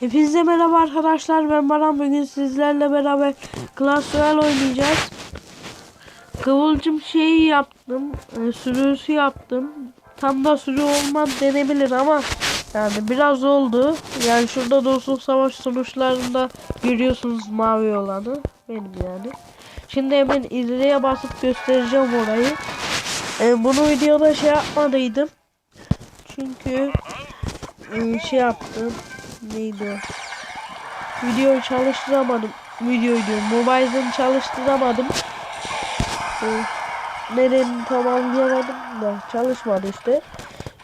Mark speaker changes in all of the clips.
Speaker 1: Hepinize merhaba arkadaşlar ben Baran bugün sizlerle beraber Clash Royale oynayacağız. Kıvılcım şeyi yaptım, e, sürüsü yaptım. Tam da sürü olmaz denebilir ama yani biraz oldu. Yani şurada dostluk savaş sonuçlarında görüyorsunuz mavi olanı benim yani. Şimdi hemen ileriye basıp göstereceğim orayı. E, bunu videoda şey yapmadıydım. Çünkü e, şey yaptım. Neydi o? Videoyu çalıştıramadım. Videoyu diyorum. Mobile'den çalıştıramadım. E, nedeni tam anlayamadım da çalışmadı işte.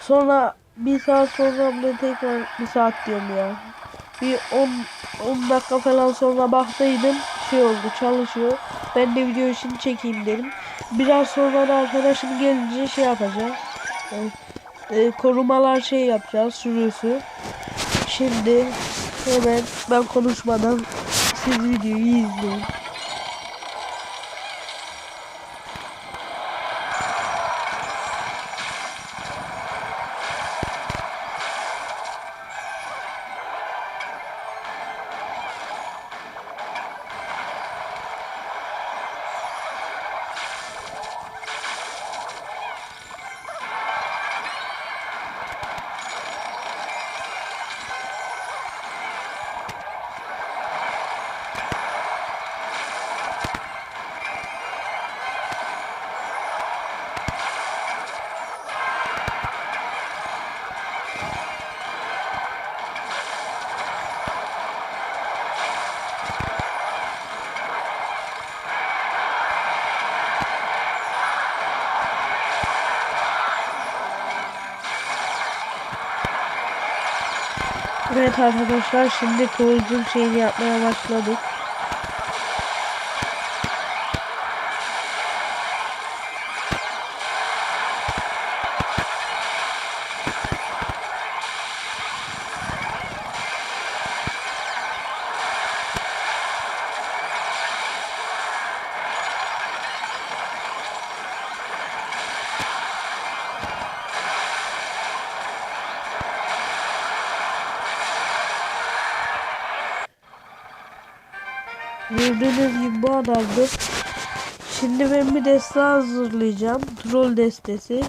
Speaker 1: Sonra bir saat sonra da tekrar bir saat diyorum ya. Bir 10 10 dakika falan sonra baktıydım şey oldu çalışıyor. Ben de video için çekeyim dedim. Biraz sonra da arkadaşım gelince şey yapacağız. E, e, korumalar şey yapacağız sürüsü. Şimdi hemen ben konuşmadan siz videoyu izleyin. Evet arkadaşlar şimdi kıvılcım şeyini yapmaya başladık. Gördüğünüz gibi bu adamdı. Şimdi ben bir deste hazırlayacağım. Troll destesi.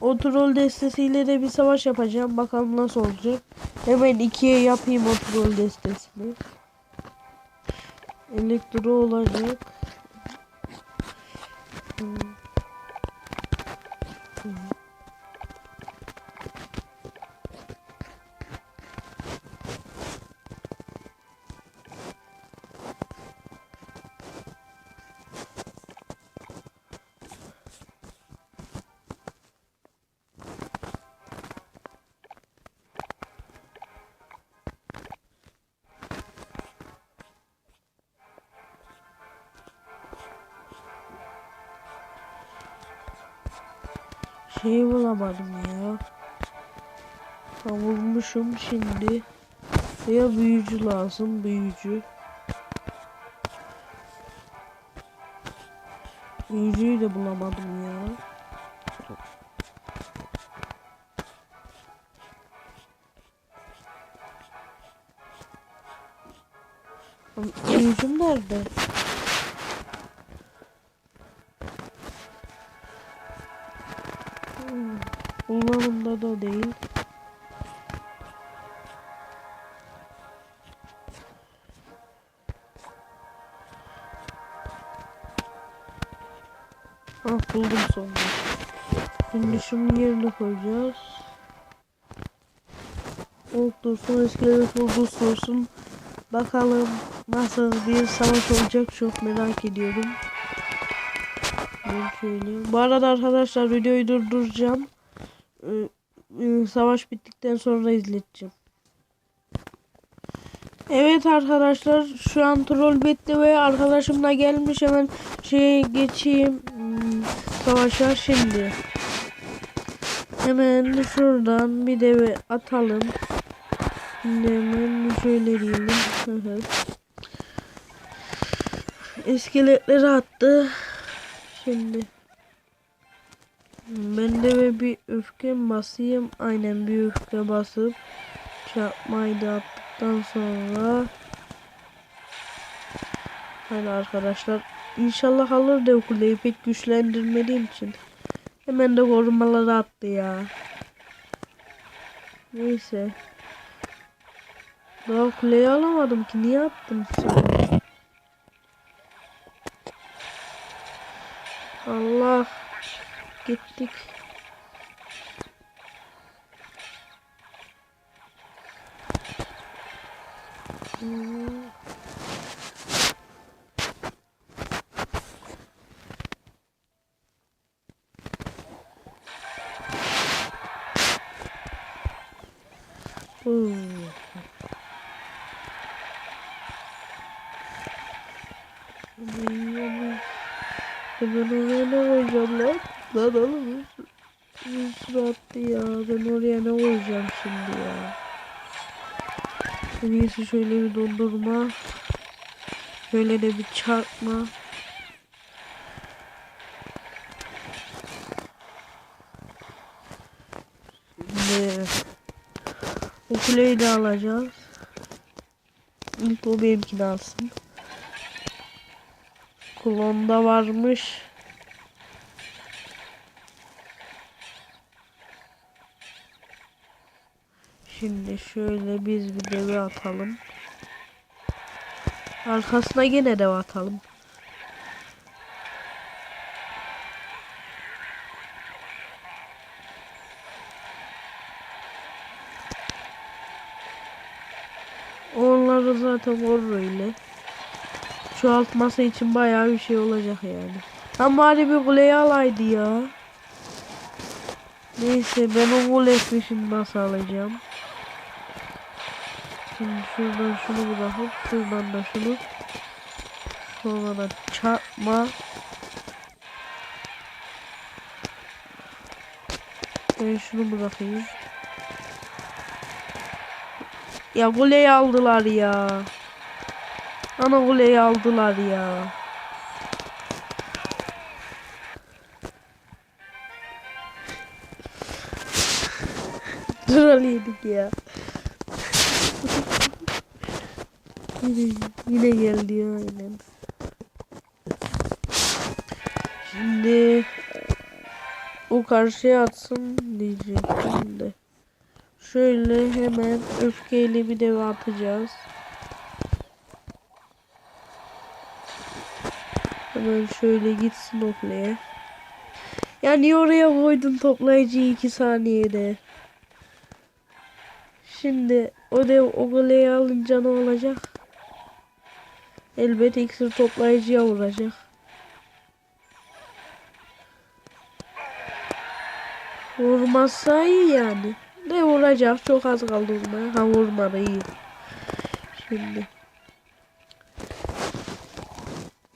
Speaker 1: O troll destesiyle de bir savaş yapacağım. Bakalım nasıl olacak. Hemen ikiye yapayım o troll destesini. Elektro olacak. Hmm. Hmm. Şey bulamadım ya. Ha, bulmuşum şimdi. Ya büyücü lazım büyücü. Büyücüyü de bulamadım ya. Büyücüm nerede? Kullanımda da değil. Ah buldum sonunda. Şimdi şunun yerine koyacağız. Old dursun, iskelet bulgus dursun. Bakalım nasıl bir savaş olacak çok merak ediyorum. Bu arada arkadaşlar videoyu durduracağım. Ee, e, Savaş bittikten sonra izleteceğim. Evet arkadaşlar şu an troll bitti ve arkadaşım da gelmiş hemen şeye geçeyim hmm, savaşa şimdi. Hemen şuradan bir deve atalım. Hemen şöyle diyelim. İskeletleri attı. Şimdi ben de bir öfke basayım. Aynen bir öfke basıp Çarpmayı da attıktan sonra Hadi arkadaşlar İnşallah alır da kuleyi pek güçlendirmediğim için Hemen de korumaları attı ya Neyse Daha kuleyi alamadım ki niye attım sana? Allah gittik. Hmm. Hmm. Hmm. Ben oraya ne koyacağım lan? Lan oğlum. Bir sürü attı ya. Ben oraya ne koyacağım şimdi ya? En iyisi şöyle bir dondurma. Şöyle de bir çarpma. Şimdi o kuleyi de alacağız. İlk o benimkini alsın. Klonda varmış. Şimdi şöyle biz bir deve atalım. Arkasına yine deve atalım. Onları zaten vurur öyle. Çoğaltması için bayağı bir şey olacak yani. Ama bari bir kuleyi alaydı ya. Neyse ben o kulesini şimdi nasıl alacağım. Şimdi şuradan şunu bırakıp şuradan da şunu. Sonra da çarpma. Ben şunu bırakayım. Ya kuleyi aldılar ya. Ana kuleyi aldılar ya. Duralıydık ya. yine, yine geldi ya aynen. Şimdi o karşıya atsın diyecektim de. Şöyle hemen öfkeyle bir deve atacağız. Hemen şöyle gitsin o kuleye. Ya niye oraya koydun toplayıcıyı 2 saniyede? Şimdi o dev o kuleyi alınca ne olacak? Elbet iksir toplayıcıya vuracak. Vurmazsa iyi yani. Ne vuracak? Çok az kaldı vurmaya. Ha vurmadı iyi. Şimdi.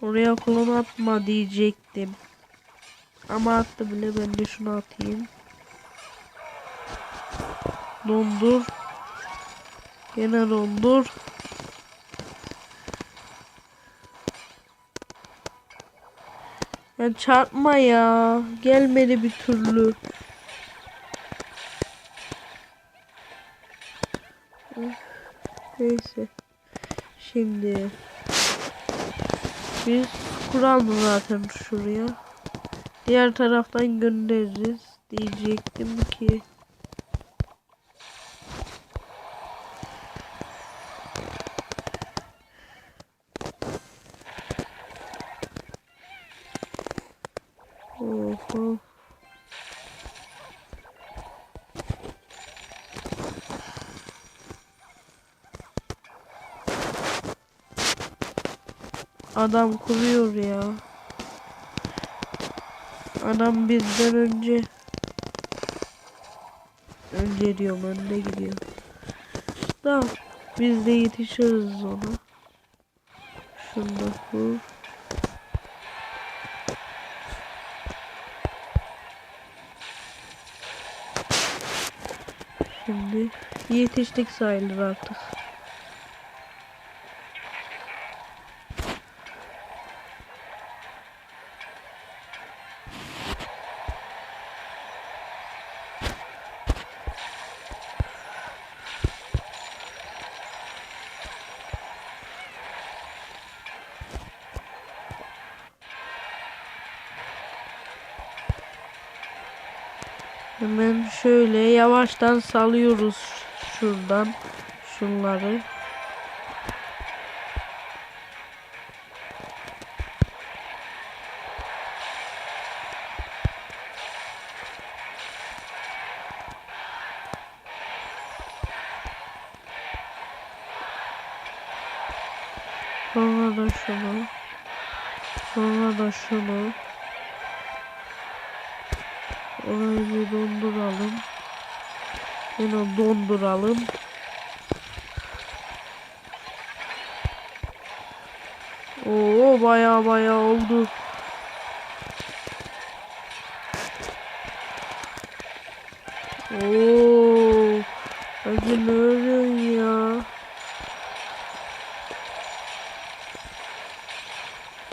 Speaker 1: Oraya klon atma diyecektim. Ama attı bile ben de şunu atayım. Dondur. Yine dondur. Ya çarpma ya. Gelmedi bir türlü. Neyse. Şimdi biz kuralım zaten şuraya. Diğer taraftan göndeririz diyecektim ki. Adam kuruyor ya. Adam bizden önce önce diyorum önde gidiyor. Da biz de yetişiriz ona. Şunda bu. Şimdi yetiştik sayılır artık. Hemen şöyle yavaştan salıyoruz şuradan şunları. Sonra da şunu. Sonra da şunu. Orayı bir donduralım. Bunu donduralım. Oo baya baya oldu. Oo. Hadi ne oluyor ya?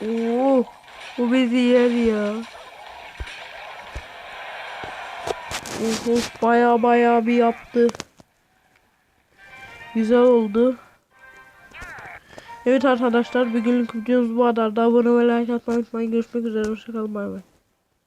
Speaker 1: Oo. Bu bizi yer ya. Of baya baya bir yaptı. Güzel oldu. Evet arkadaşlar bugünlük videomuz bu kadar. Abone ve like atmayı unutmayın. Görüşmek üzere. Hoşçakalın. Bay bay.